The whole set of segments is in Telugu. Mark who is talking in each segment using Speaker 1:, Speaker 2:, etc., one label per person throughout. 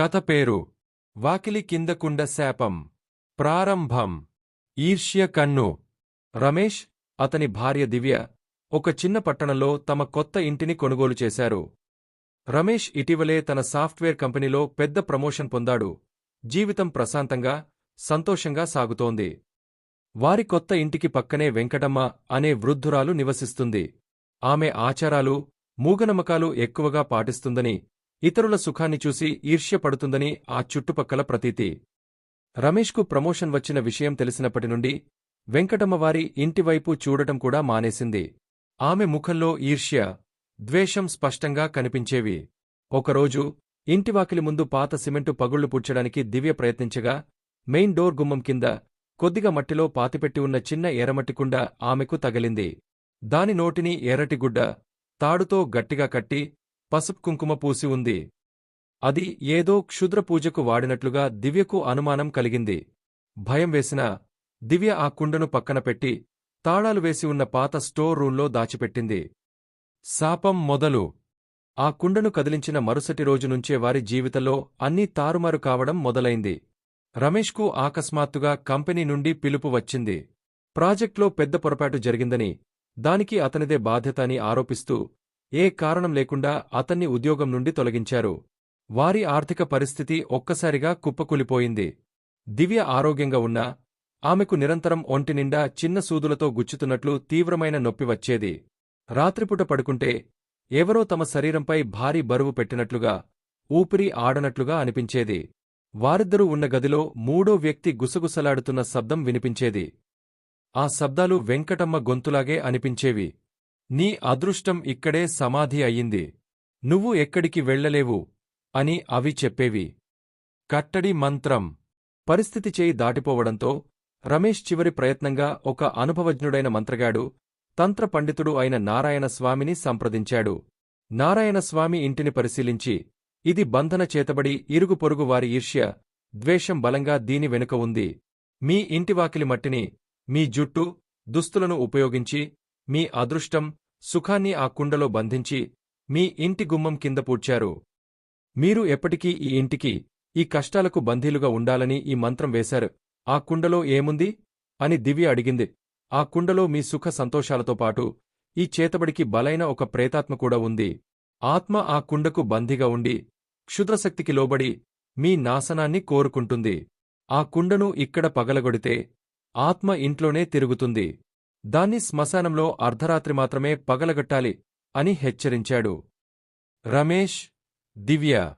Speaker 1: కథ పేరు వాకిలి కిందకుండ శాపం. ప్రారంభం. ఈర్ష్య కన్ను. రమేష్ అతని భార్య దివ్య ఒక చిన్న పట్టణంలో తమ కొత్త ఇంటిని కొనుగోలు చేశారు. రమేష్ ఇటీవలే తన సాఫ్ట్వేర్ కంపెనీలో పెద్ద ప్రమోషన్ పొందాడు. జీవితం ప్రశాంతంగా సంతోషంగా సాగుతోంది. వారి కొత్త ఇంటికి పక్కనే వెంకటమ్మ అనే వృద్ధురాలు నివసిస్తుంది. ఆమె ఆచారాలు మూగనమ్మకాలు ఎక్కువగా పాటిస్తుందని ఇతరుల సుఖాన్ని చూసి ఈర్ష్యపడుతుందని ఆ చుట్టుపక్కల ప్రతీతి. రమేష్కు ప్రమోషన్ వచ్చిన విషయం తెలిసినప్పటి నుండి వెంకటమ్మవారి ఇంటివైపు చూడటం కూడా మానేసింది. ఆమె ముఖంలో ఈర్ష్య ద్వేషం స్పష్టంగా కనిపించేవి. ఒకరోజు ఇంటివాకిలి ముందు పాత సిమెంటు పగుళ్ళు పూడ్చడానికి దివ్య ప్రయత్నించగా మెయిన్ డోర్ గుమ్మం కింద కొద్దిగా మట్టిలో పాతిపెట్టి ఉన్న చిన్న ఎర్రమట్టికుండ ఆమెకు తగిలింది. దాని నోటిని ఎర్రటిగుడ్డ తాడుతో గట్టిగా కట్టి పసుపు కుంకుమ పూసి ఉంది. అది ఏదో క్షుద్రపూజకు వాడినట్లుగా దివ్యకు అనుమానం కలిగింది. భయం వేసినా దివ్య ఆ కుండను పక్కన పెట్టి తాళాలు వేసి ఉన్న పాత స్టోర్ రూంలో దాచిపెట్టింది. శాపం మొదలు. ఆ కుండను కదిలించిన మరుసటి రోజు నుంచే వారి జీవితంలో అన్నీ తారుమారు కావడం మొదలైంది. రమేష్కు ఆకస్మాత్తుగా కంపెనీ నుండి పిలుపు వచ్చింది. ప్రాజెక్ట్లో పెద్ద పొరపాటు జరిగిందని దానికి అతనిదే బాధ్యత అని ఆరోపిస్తూ ఏ కారణం లేకుండా అతన్ని ఉద్యోగం నుండి తొలగించారు. వారి ఆర్థిక పరిస్థితి ఒక్కసారిగా కుప్పకూలిపోయింది. దివ్య ఆరోగ్యంగా ఉన్నా ఆమెకు నిరంతరం ఒంటినిండా చిన్న సూదులతో గుచ్చుతున్నట్లు తీవ్రమైన నొప్పి వచ్చేది. రాత్రిపూట పడుకుంటే ఎవరో తమ శరీరంపై భారీ బరువు పెట్టినట్లుగా ఊపిరి ఆడనట్లుగా అనిపించేది. వారిద్దరూ ఉన్న గదిలో మూడో వ్యక్తి గుసగుసలాడుతున్న శబ్దం వినిపించేది. ఆ శబ్దాలు వెంకటమ్మ గొంతులాగే అనిపించేవి. నీ అదృష్టం ఇక్కడే సమాధి అయ్యింది. నువ్వు ఎక్కడికి వెళ్ళలేవు అని అవి చెప్పేవి. కట్టడి మంత్రం. పరిస్థితి చేయి దాటిపోవడంతో రమేష్ చివరి ప్రయత్నంగా ఒక అనుభవజ్ఞుడైన మంత్రగాడు తంత్ర పండితుడు అయిన నారాయణస్వామిని సంప్రదించాడు. నారాయణస్వామి ఇంటిని పరిశీలించి ఇది బంధన చేతబడి ఇరుగు పొరుగు వారి ఈర్ష్య ద్వేషం బలంగా దీని వెనుక ఉంది. మీ ఇంటివాకిలి మట్టిని మీ జుట్టు దుస్తులను ఉపయోగించి మీ అదృష్టం సుఖాన్ని ఆ కుండలో బంధించి మీ ఇంటి గుమ్మం కింద పూడ్చారు. మీరు ఎప్పటికీ ఈ ఇంటికి ఈ కష్టాలకు బందీలుగా ఉండాలని ఈ మంత్రం వేశారు. ఆ కుండలో ఏముంది? అని దివ్య అడిగింది. ఆ కుండలో మీ సుఖ సంతోషాలతో పాటు ఈ చేతబడికి బలైన ఒక ప్రేతాత్మ కూడా ఉంది. ఆత్మ ఆ కుండకు బందీగా ఉండి క్షుద్రశక్తికి లోబడి మీ నాశనాన్ని కోరుకుంటుంది. ఆ కుండను ఇక్కడ పగలగొడితే ఆత్మ ఇంట్లోనే తిరుగుతుంది. దాన్ని శ్మశానంలో అర్ధరాత్రి మాత్రమే పగలగొట్టాలి అని హెచ్చరించాడు. రమేష్ దివ్య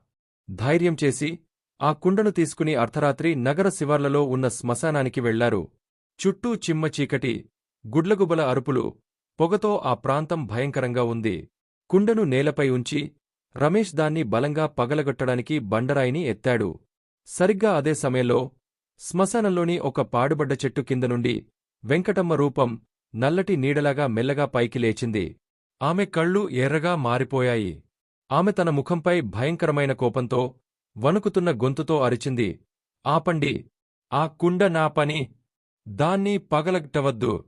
Speaker 1: ధైర్యం చేసి ఆ కుండను తీసుకుని అర్ధరాత్రి నగర శివార్లలో ఉన్న శ్మశానానికి వెళ్ళారు. చుట్టూ చిమ్మ చీకటి గుడ్లగుబల అరుపులు పొగతో ఆ ప్రాంతం భయంకరంగా ఉంది. కుండను నేలపై ఉంచి రమేష్ దాన్ని బలంగా పగలగొట్టడానికి బండరాయిని ఎత్తాడు. సరిగ్గా అదే సమయంలో శ్మశానంలోని ఒక పాడుబడ్డ చెట్టు కింద నుండి వెంకటమ్మ రూపం నల్లటి నీడలాగా మెల్లగా పైకి లేచింది. ఆమె కళ్ళు ఎర్రగా మారిపోయాయి. ఆమె తన ముఖంపై భయంకరమైన కోపంతో వణుకుతున్న గొంతుతో అరిచింది. ఆపండి. ఆ కుండ నా పని. దాన్ని పగలగట్టవద్దు.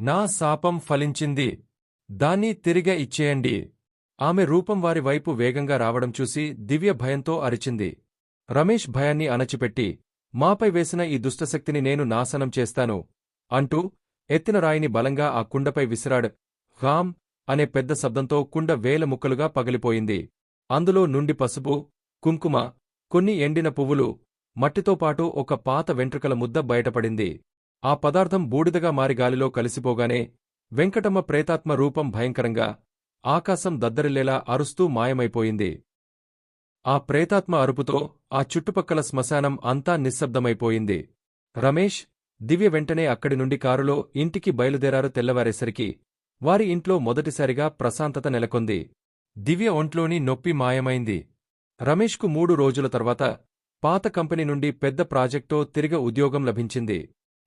Speaker 1: నా శాపం ఫలించింది. దాన్ని తిరిగే ఇచ్చేయండి. ఆమె రూపం వారి వైపు వేగంగా రావడం చూసి దివ్య భయంతో అరిచింది. రమేష్ భయాన్ని అణచిపెట్టి మాపై వేసిన ఈ దుష్టశక్తిని నేను నాశనం చేస్తాను అంటూ ఎత్తిన రాయిని బలంగా ఆ కుండపై విసిరాడు. హామ్ అనే పెద్ద శబ్దంతో కుండ వేల ముక్కలుగా పగిలిపోయింది. అందులో నుండి పసుపు కుంకుమ కొన్ని ఎండిన పువ్వులు మట్టితో పాటు ఒక పాత వెంట్రుకల ముద్ద బయటపడింది. ఆ పదార్థం బూడిదగా మారి గాలిలో కలిసిపోగానే వెంకటమ్మ ప్రేతాత్మ రూపం భయంకరంగా ఆకాశం దద్దరిల్లేలా అరుస్తూ మాయమైపోయింది. ఆ ప్రేతాత్మ అరుపుతో ఆ చుట్టుపక్కల శ్మశానం అంతా నిశ్శబ్దమైపోయింది. రమేష్ దివ్య వెంటనే అక్కడి నుండి కారులో ఇంటికి బయలుదేరారు తెల్లవారేసరికి. వారి ఇంట్లో మొదటిసారిగా ప్రశాంతత నెలకొంది. దివ్య ఒంట్లోని నొప్పి మాయమైంది. రమేష్కు మూడు రోజుల తర్వాత పాత కంపెనీ నుండి పెద్ద ప్రాజెక్టో తిరిగ ఉద్యోగం లభించింది.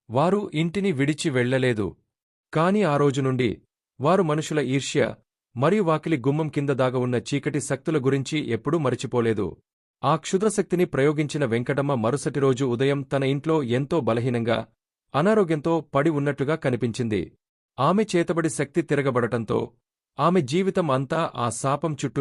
Speaker 1: వారు ఇంటిని విడిచి వెళ్ళలేదు కాని ఆ రోజు నుండి వారు మనుషుల ఈర్ష్య మరియు వాకిలి గుమ్మం కింద దాగ ఉన్న చీకటి శక్తుల గురించి ఎప్పుడూ మరిచిపోలేదు. ఆ క్షుద్రశక్తిని ప్రయోగించిన వెంకటమ్మ మరుసటి రోజు ఉదయం తన ఇంట్లో ఎంతో బలహీనంగా అనారోగ్యంతో పడి ఉన్నట్లుగా కనిపించింది. ఆమె చేతబడి శక్తి తిరగబడటంతో ఆమె జీవితం అంతా ఆ శాపం చుట్టూ